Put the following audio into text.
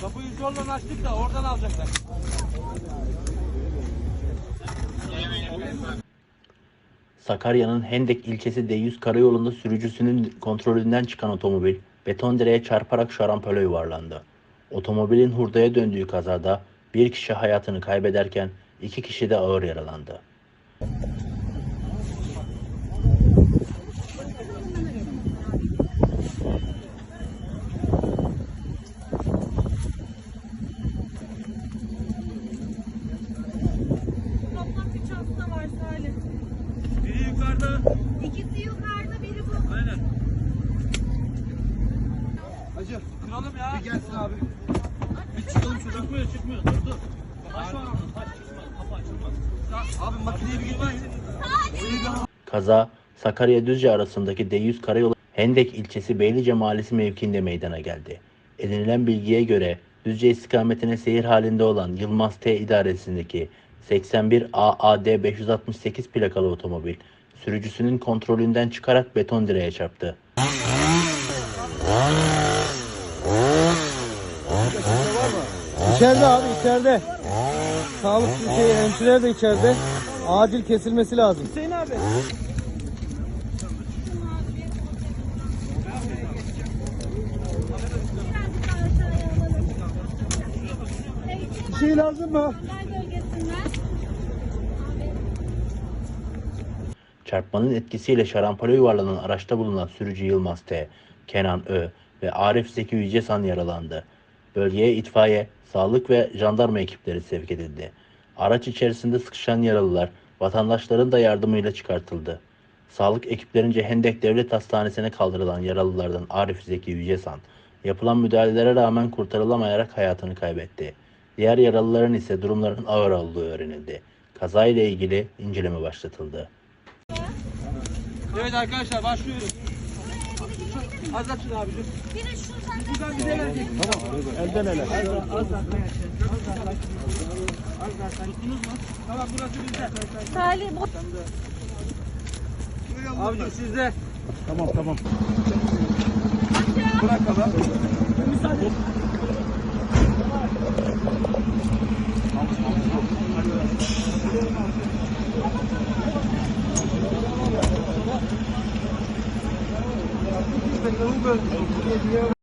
Kapıyı zorla açtık da oradan alacaklar. Sakarya'nın Hendek ilçesi D100 karayolunda sürücüsünün kontrolünden çıkan otomobil beton direğe çarparak şarampole yuvarlandı. Otomobilin hurdaya döndüğü kazada bir kişi hayatını kaybederken iki kişi de ağır yaralandı. Toplam üç hasta var Salih. Biri yukarıda. İkisi yukarıda, biri bu. Aynen. Hacı kıralım ya. Bir gelsin abi. Bir çıkalım şuradan. Çıkmıyor çıkmıyor. Dur dur. Taş var orada. Taş çıkmaz. Kapı açılmaz. Abi makineye bir girmeyin. Kaza Sakarya Düzce arasındaki D100 karayolu Hendek ilçesi Beylice mahallesi mevkiinde meydana geldi. Edinilen bilgiye göre Düzce istikametine seyir halinde olan Yılmaz T idaresindeki 81 AAD 568 plakalı otomobil sürücüsünün kontrolünden çıkarak beton direğe çarptı. İçeride abi içeride. Sağlık şey, hemşireler de içeride. Acil kesilmesi lazım. Hüseyin abi. Bir şey lazım mı? Çarpmanın etkisiyle şarampole yuvarlanan araçta bulunan sürücü Yılmaz T, Kenan Ö ve Arif Zeki Yücesan yaralandı. Bölgeye itfaiye, sağlık ve jandarma ekipleri sevk edildi. Araç içerisinde sıkışan yaralılar vatandaşların da yardımıyla çıkartıldı. Sağlık ekiplerince Hendek Devlet Hastanesi'ne kaldırılan yaralılardan Arif Zeki Yücesan, yapılan müdahalelere rağmen kurtarılamayarak hayatını kaybetti. Diğer yaralıların ise durumlarının ağır olduğu öğrenildi. Kazayla ilgili inceleme başlatıldı. Evet arkadaşlar başlıyoruz. Az açın abicim. Biri şuradan Buradan bize verecek. Elden ele. Az daha. Az daha. Tuttunuz mu? Tamam burası bizde. Salih bu. Abicim sizde. Tamam tamam. Bırak baba.